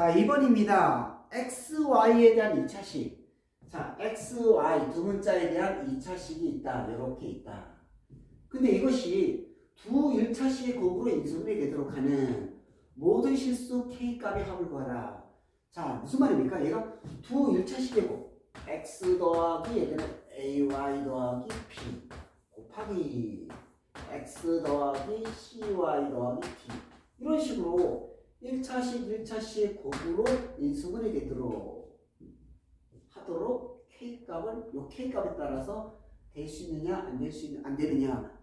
자, 2번입니다. XY에 대한 2차식. 자, XY 두 문자에 대한 2차식이 있다. 이렇게 있다. 근데 이것이 두 1차식의 곱으로 인수분해 되도록 하는 모든 실수 K 값의 합을 구하라. 자, 무슨 말입니까? 얘가 두 1차식의 곱. X 더하기 얘는 AY 더하기 P 곱하기 X 더하기 CY 더하기 P 이런 식으로 1차식 1차식 곱으로 인수분해 되도록 하도록 K값을 요 K값에 따라서 될 수 있느냐 안 될 수 있는 안 되느냐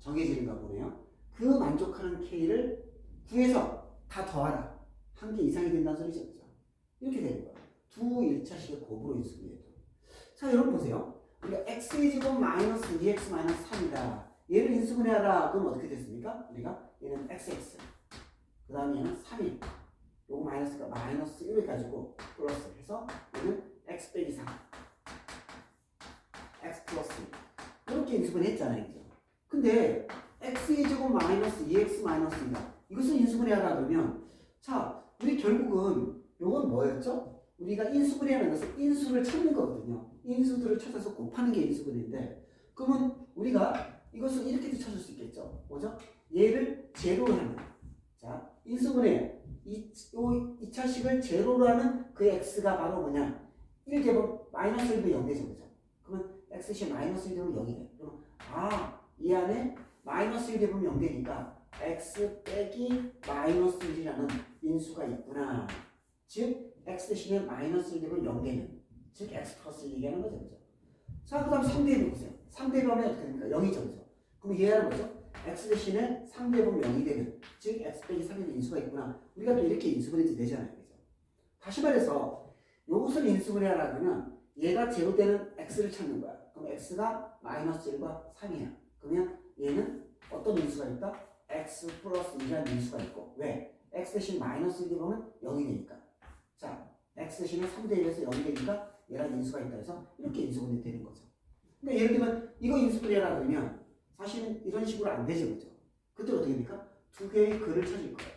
정해지는가 보네요. 그 만족하는 K를 구해서 다 더하라. 한 개 이상이 된다는 소리죠. 그죠? 이렇게 되는 거예요. 두 1차식의 곱으로 인수분해 되도록. 자, 여러분 보세요. 우리가 x의 제곱 마이너스 2x 마이너스 3이다. 얘를 인수분해하라. 그럼 어떻게 됐습니까? 우리가 얘는 xx. 그 다음에 얘는 3일. 요거 마이너스가 마이너스 1을 가지고 플러스 해서 얘는 x 빼기 3. x 플러스 1. 이렇게 인수분해했잖아요. 그죠? 근데 x의 제곱 마이너스 2x 마이너스 2다. 이것을 인수분해 하라 그러면 자, 우리 결국은 요건 뭐였죠? 우리가 인수분해하는 것은 인수를 찾는 거거든요. 인수들을 찾아서 곱하는 게 인수분해인데 그러면 우리가 이것을 이렇게도 찾을 수 있겠죠. 뭐죠? 얘를 제로로 하는 자 인수분해 이, 요 2차식을 제로로 하는 그 x가 바로 뭐냐 1 제곱 마이너스 1도 0 되죠. 그죠? 그러면 x시 마이너스 1 되면 0이 돼. 그러면 아 이 안에 마이너스 1 되면 0 되니까 x 빼기 마이너스 1이라는 인수가 있구나. 즉 x 대신에 마이너스 1 되면 0 되는 즉 x 플러스 1 얘기하는 거죠. 그죠? 자, 그 다음 3대입 보세요. 3대입 하면 어떻게 됩니까? 0이죠. 그죠? 그럼 얘는 뭐죠? X 대신에 3대입 0이 되는 즉 x 빼기 3의 인수가 있구나. 우리가 또 이렇게 인수분해도 되잖아요. 그죠? 다시 말해서 이것을 인수분해하라 그러면 얘가 제로 되는 x를 찾는 거야. 그럼 x가 마이너스 1과 3이야. 그러면 얘는 어떤 인수가 있다? x 플러스 2라는 인수가 있고 왜? x 대신 마이너스 1이 보면 0이 되니까 자 x 대신에 3대 1에서 0이 되니까 얘랑 인수가 있다 해서 이렇게 인수분해 되는 거죠. 그러니까 예를 들면 이거 인수분해라 그러면 사실은 이런 식으로 안 되죠, 그죠? 그때 어떻게 됩니까? 두 개의 글을 찾을 거예요.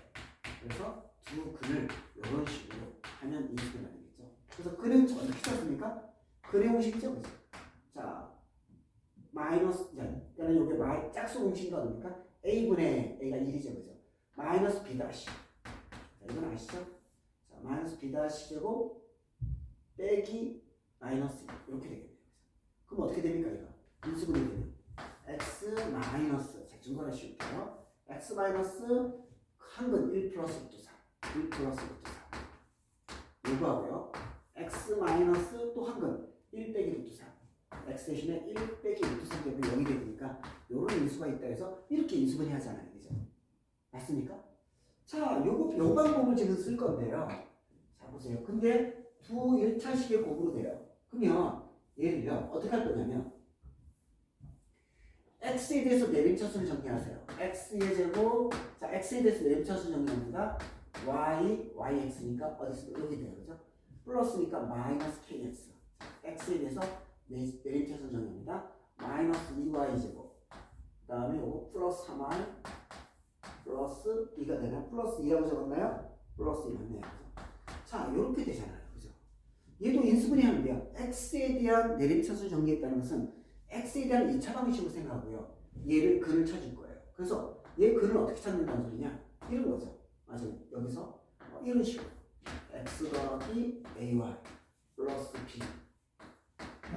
그래서 두 글을 이런 식으로 하면 인수분해가 되겠죠. 그래서 글은 어떻게 찾습니까? 글의 공식이죠, 그죠? 자, 마이너스, 자, 그러니까 이게 마이, 짝수 공식인가 뭡니까? a분의 a가 1이죠, 그죠? 마이너스 b 다시. 자, 이건 아시죠? 자, 마이너스 b 다시 제곱 빼기 마이너스 1 이렇게 되겠네요. 그럼 어떻게 됩니까, 이거? 인수분해 되면 x 마이너스 자, 증거를 씌울게요. x 마이너스 한근 1 플러스 루트 4. 1 플러스 루트 4. 요거하고요. x 마이너스 또 한근 1 빼기 루트 4. x 대신에 1 빼기 루트 3 되면 0이 되니까 요런 인수가 있다 해서 이렇게 인수분해 하잖아요. 그죠? 맞습니까? 자, 요거, 요 방법을 지금 쓸 건데요. 자, 보세요. 근데 두 1차식의 곱으로 돼요. 그러면 얘를요, 어떻게 할 거냐면 x에 대해서 내림차순을 정리하세요. x의 제곱, 자, x에 대해서 내림차순 정리합니다. y, yx니까 어디서 여기 돼요. 그죠? 플러스니까 마이너스 kx. 자, x에 대해서 내, 내림차순 정리합니다. 마이너스 2y 제곱. 그 다음에 요거 플러스 3y 플러스 2가 되나? 플러스 2라고 적었나요? 플러스 2 맞네요. 자, 이렇게 되잖아요. 그죠? 얘도 인수분해 하는데요. x에 대한 내림차순 정리했다는 것은 x에 대한 2차 방식으로 생각하고요. 얘를 근을 찾을 거예요. 그래서 얘 근을 어떻게 찾는다는 소리냐? 이런 거죠. 맞아요. 여기서 어, 이런 식으로 x 더하기 ay 플러스 b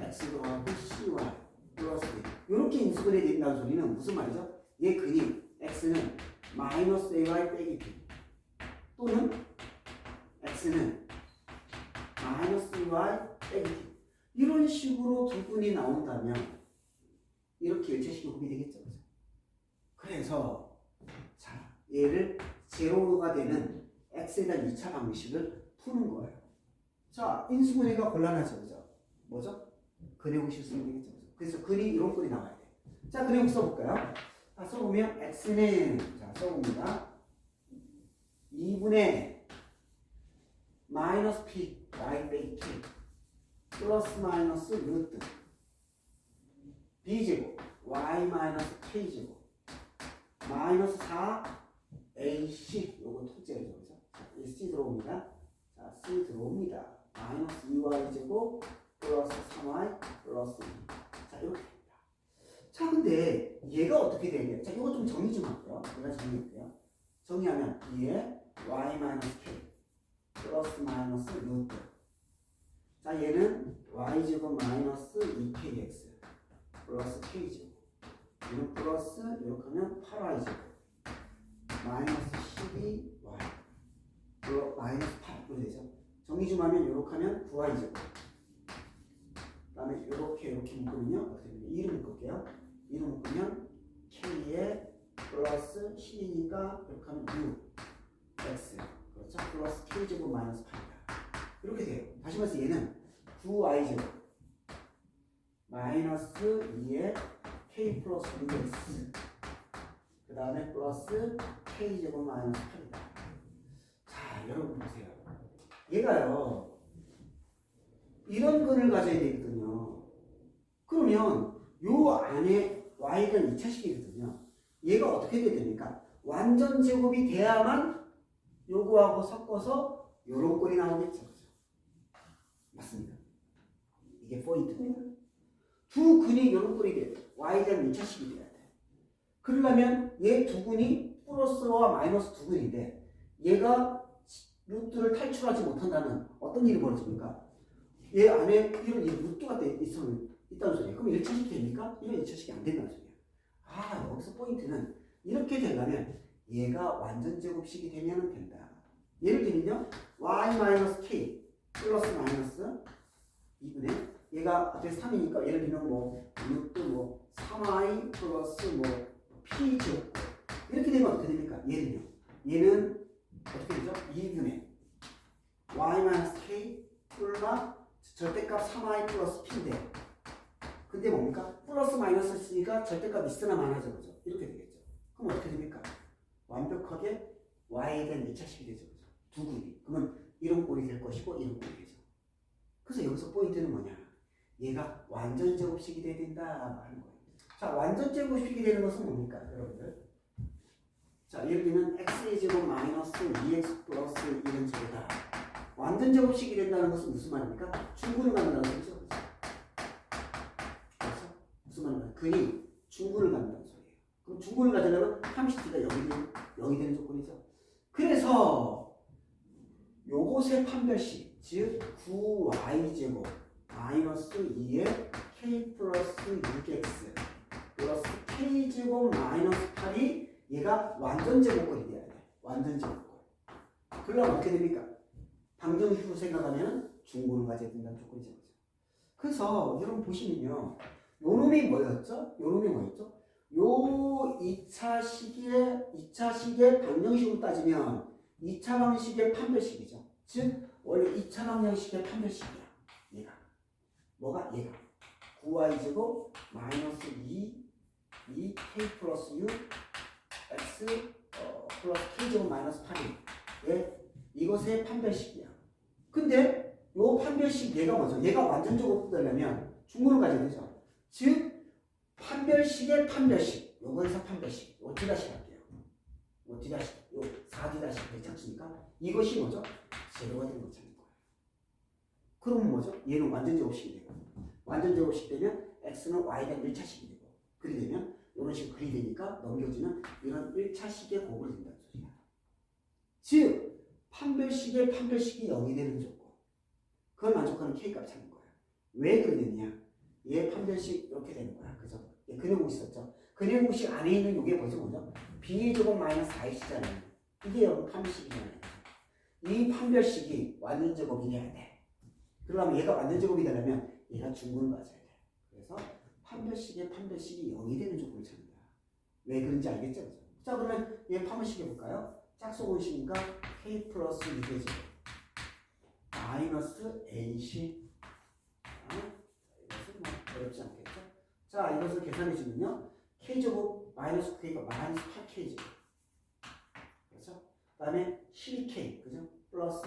x 더하기 cy 플러스 b 이렇게 인수분해 된다는 소리는 무슨 말이죠? 얘 근이 x는 마이너스 ay 빼기 b 또는 x는 마이너스 y 빼기 b 이런 식으로 두 분이 나온다면 이렇게 일체식이 곱이 되겠죠. 그래서 자 얘를 제로가 되는 x에 대한 2차 방식을 푸는 거예요. 자 인수분해가 곤란하죠. 그죠? 뭐죠? 근의 공식 쓰면 되겠죠. 그죠? 그래서 근이 이런 꼴이 나와야 돼. 자 근의 공식 써볼까요? 자 써보면 x는 자 써봅니다. 2분의 마이너스 p y 빼기 k 플러스 마이너스 루트 b제곱 y 마이너스 k제곱 마이너스 4 ac 요거 통째죠 그죠? 자, c 들어옵니다 들어옵니다. 마이너스 2y 제곱 플러스 3y 플러스 2. 자, 이렇게 됩니다. 자, 근데 얘가 어떻게 되냐? 자, 이거 좀 정리 좀 할게요. 제가 정리할게요. 정리하면 얘 y 마이너스 k 플러스 마이너스 루트. 자, 얘는 y 제곱 마이너스 2kx 플러스 k 제곱. 얘는 플러스 이렇게 하면 8y 제곱 마이너스 12y 플러 마이너스 8 이렇게 되죠. 정리 좀 하면 이렇게 하면 9y 제곱. 그다음에 이렇게 이렇게 묶으면요 어떻게 되냐? 2를 묶을게요. 2를 묶으면 k에 플러스 10이니까 이렇게 하면 6 x 그렇죠? 플러스 k 제곱 마이너스 8이다. 이렇게 돼요. 다시 말해서 얘는 9y 제곱 마이너스 2에 k 플러스 6x 그 다음에 플러스 k 제곱 마이너스 8이다. 자, 여러분 보세요. 얘가요. 이런 근을 가져야 되거든요. 그러면 요 안에 y가 2차식이거든요. 얘가 어떻게 돼야 됩니까? 완전 제곱이 돼야만 요거하고 섞어서 요런 꼴이 나오겠죠. 맞습니다. 이게 포인트입니다. 두 근이 요런 꼴이 돼야 돼. y가 2차식이 돼야 돼. 그러려면 얘 두 근이 플러스와 마이너스 두 근인데 얘가 루트를 탈출하지 못한다면 어떤 일이 벌어집니까? 얘 안에 이런 이 루트가 있다는 소리예요. 그럼 1차식이 됩니까? 이건 1차식이 안 된다는 소리예요. 아 여기서 포인트는 이렇게 되려면 얘가 완전 제곱식이 되면 된다. 예를 들면요 y k 플러스 마이너스 2분의 얘가 어떻게 3이니까 예를 들면 뭐 루트 뭐 3y 플러스 뭐 p 제곱 이렇게 되면 어떻게 됩니까? 얘는요 얘는 어떻게 되죠? 2분의 y k 플러스 절대값 3y 플러스 p인데 근데 뭡니까? 플러스 마이너스 쓰니까 절대값 있으나 마나죠 그죠? 이렇게 되겠죠 그럼 어떻게 됩니까? 완벽하게 y에 대한 2차식이 되죠 그죠? 두 군이 그러면 이런 꼴이 될 것이고 이런 꼴이 되죠 그래서 여기서 포인트는 뭐냐 얘가 완전 제곱식이 돼야 된다 하는 거예요 자 완전 제곱식이 되는 것은 뭡니까 여러분들 자 예를 들면 x의 제곱 마이너스 2x 플러스 1은 제곱다 완전 제곱식이 된다는 것은 무슨 말입니까? 중구를 갖는다는 소리죠. 그렇죠? 무슨 말입니까? 근이 중구를 갖는다는 소리예요. 그럼 중구를 가져려면 30t가 0이 되는, 0이 되는 조건이죠. 그래서 요것의 판별식, 즉 9y제곱 마이너스 2의 k 플러스 6x 플러스 k제곱 마이너스 8이 얘가 완전 제곱꼴이 돼야 돼. 완전 제곱꼴. 그러면 어떻게 됩니까? 방정식으로 생각하면 중고를 가져야 된다는 조건이죠. 그래서 여러분 보시면요. 요 놈이 뭐였죠? 요 놈이 뭐였죠? 요 2차 시기의 2차 시기의 방정식으로 따지면 2차 방식의 판별식이죠. 즉 원래 2차 방정식의 판별식이야. 얘가. 뭐가? 얘가. 9y 제곱 마이너스 2 2k 플러스 6 x 어, 플러스 k 제곱 마이너스 8이 예? 이것의 판별식이야. 근데 요 판별식 얘가 뭐죠? 얘가 완전적으로 되려면 중문을 가져야 되죠. 즉 판별식의 판별식. 요거에서 판별식. 요 D다시 할게요. 요 D다시. 요 4D다시 되지 않습니까? 이것이 뭐죠? 제로가 되는 거잖아요. 그러면 뭐죠? 얘는 완전 제곱식이 되고 완전 제곱식 되면 x는 y가 1차식이 되고 그리 되면 이런 식으로 그리 되니까 넘겨지는 이런 1차식의 곱을 된다는 소리야. 즉 판별식의 판별식이 0이 되는 조건. 그걸 만족하는 K값 찾는 거야. 왜 그러느냐? 얘 판별식 이렇게 되는 거야. 그죠? 얘 근해공 있었죠? 근해공식 안에 있는 이게 뭐죠? 뭐죠? B 제곱 마이너스 4X잖아요. 이게 여러분 판별식이잖아요. 이 판별식이 완전 제곱이 돼야 돼. 그러려면 얘가 완전 제곱이 되려면 얘가 중근을 가져야 돼. 그래서 판별식의 판별식이 0이 되는 조건을 찾는다. 왜 그런지 알겠죠? 그죠? 자 그러면 얘 판별식 해볼까요? 짝수공식이니까 k 플러스 2의 제곱 마이너스 아, 이것은 뭐 어렵지 않겠죠? 자 이것을 계산해 주면요 k 제곱 마이너스 k가 마이너스 8k 제곱 그렇죠? 그 다음에 12k 그죠? 플러스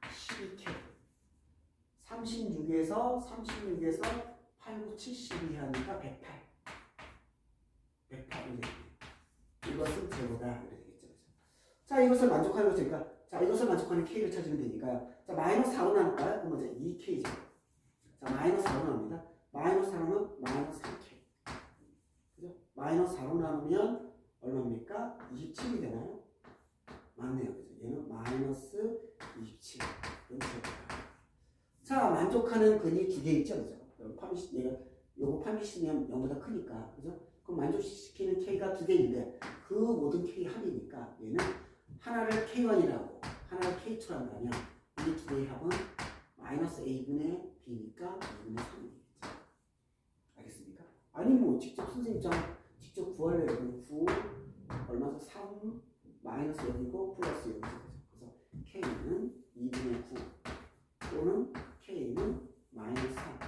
12k 36에서 36에서 8, 9, 72 하니까 108 108 이렇게 이것은 제로다 이렇게 되겠죠? 자 이것을 만족하는 것이니까 자, 이것을 만족하는 K를 찾으면 되니까요. 자, 마이너스 4로 나눌까요? 그럼 먼저 2K죠. 자, 마이너스 4로 나눕니다. 마이너스 4는 마이너스 3K. 그죠? 마이너스 4로 나누면 얼마입니까? 27이 되나요? 맞네요. 그죠? 얘는 마이너스 27. 이렇게 자, 만족하는 근이 두 개 있죠. 그죠? 파미시, 얘가, 요거 파미시면 0보다 크니까. 그죠? 그럼 만족시키는 K가 두 개인데, 그 모든 K 합이니까 얘는 하나를 K1이라고, 하나를 K2라고 하면 이두 개의 합은 마이너스 A분의 B니까 2분의 3이겠죠. 알겠습니까? 아니, 뭐, 직접 선생님장 직접 구하려고 그러면 9, 얼마죠? 3, 마이너스 0이고, 플러스 0이죠. 그래서 K는 2분의 9, 또는 K는 마이너스 3.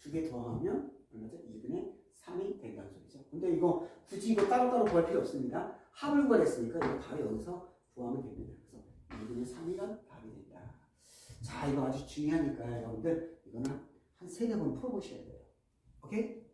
두 개 더하면 얼마죠? 2분의 3이 된다는 소리죠. 근데 이거 굳이 이거 따로따로 구할 필요 없습니다. 합을 구하랬으니까 이거 바로 여기서 구하면 됩니다. 그래서 2분의 3이란 답이 된다. 자, 이거 아주 중요하니까 여러분들 이거는 한 세네 번 풀어보셔야 돼요. 오케이?